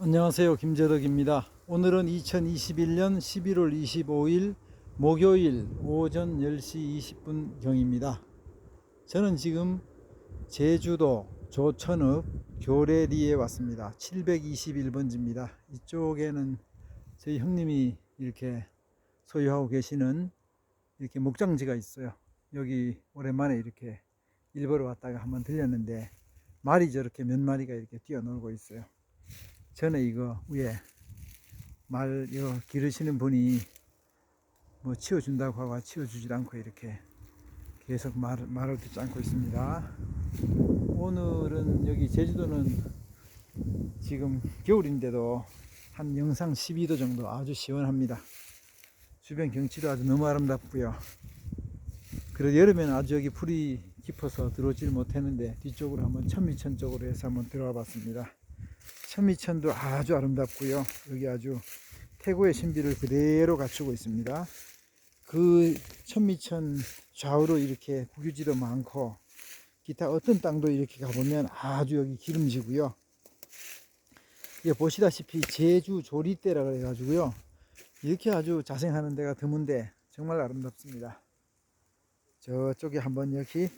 안녕하세요. 김재덕입니다. 오늘은 2021년 11월 25일 목요일 오전 10시 20분 경입니다. 저는 지금 제주도 조천읍 교래리에 왔습니다. 721번지입니다. 이쪽에는 저희 형님이 이렇게 소유하고 계시는 이렇게 목장지가 있어요. 여기 오랜만에 이렇게 일보러 왔다가 한번 들렸는데 말이 저렇게 몇 마리가 이렇게 뛰어놀고 있어요. 전에 이거 위에 말 이거 기르시는 분이 뭐 치워준다고 하고 치워주질 않고 이렇게 계속 말, 말을 듣지 않고 있습니다. 오늘은 여기 제주도는 지금 겨울인데도 한 영상 12도 정도 아주 시원합니다. 주변 경치도 아주 너무 아름답고요. 그래도 여름에는 아주 여기 풀이 깊어서 들어오질 못했는데 뒤쪽으로 한번 천미천 쪽으로 해서 한번 들어와 봤습니다. 천미천도 아주 아름답고요. 여기 아주 태고의 신비를 그대로 갖추고 있습니다. 그 천미천 좌우로 이렇게 국유지도 많고 기타 어떤 땅도 이렇게 가보면 아주 여기 기름지고요. 이게 보시다시피 제주 조리대라 그래가지고요. 이렇게 아주 자생하는 데가 드문데 정말 아름답습니다. 저쪽에 한번 여기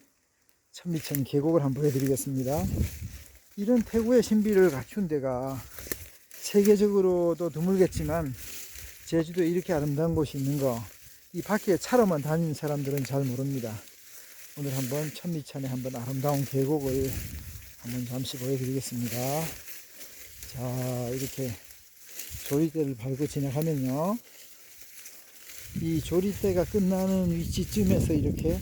천미천 계곡을 한번 보여드리겠습니다. 이런 태고의 신비를 갖춘 데가 세계적으로도 드물겠지만 제주도에 이렇게 아름다운 곳이 있는 거 이 밖에 차로만 다니는 사람들은 잘 모릅니다. 오늘 한번 천미천의 한번 아름다운 계곡을 한번 잠시 보여드리겠습니다. 자 이렇게 조리대를 밟고 지나가면요 이 조리대가 끝나는 위치쯤에서 이렇게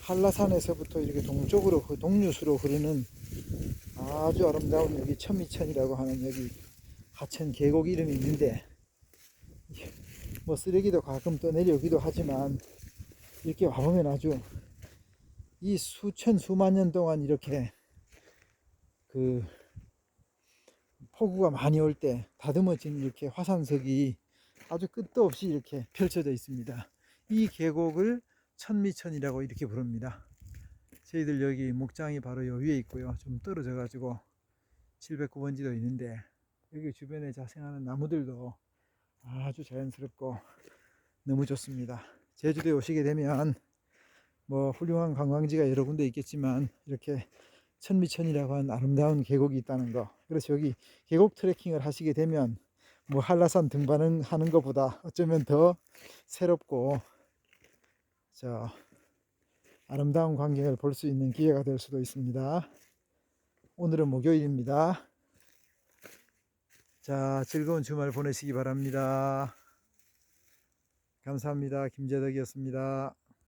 한라산에서부터 이렇게 동쪽으로 그 동류수로 흐르는 아주 아름다운 여기 천미천이라고 하는 여기 하천 계곡 이름이 있는데 뭐 쓰레기도 가끔 또 내려오기도 하지만 이렇게 와보면 아주 이 수천 수만 년 동안 이렇게 그 폭우가 많이 올 때 다듬어진 이렇게 화산석이 아주 끝도 없이 이렇게 펼쳐져 있습니다. 이 계곡을 천미천이라고 이렇게 부릅니다. 저희들 여기 목장이 바로 요 위에 있고요. 좀 떨어져 가지고 709번지도 있는데 여기 주변에 자생하는 나무들도 아주 자연스럽고 너무 좋습니다. 제주도에 오시게 되면 뭐 훌륭한 관광지가 여러 군데 있겠지만 이렇게 천미천이라고 하는 아름다운 계곡이 있다는 거. 그래서 여기 계곡 트레킹을 하시게 되면 뭐 한라산 등반을 하는 것보다 어쩌면 더 새롭고 저 아름다운 광경을 볼 수 있는 기회가 될 수도 있습니다. 오늘은 목요일입니다. 자, 즐거운 주말 보내시기 바랍니다. 감사합니다. 김재덕이었습니다.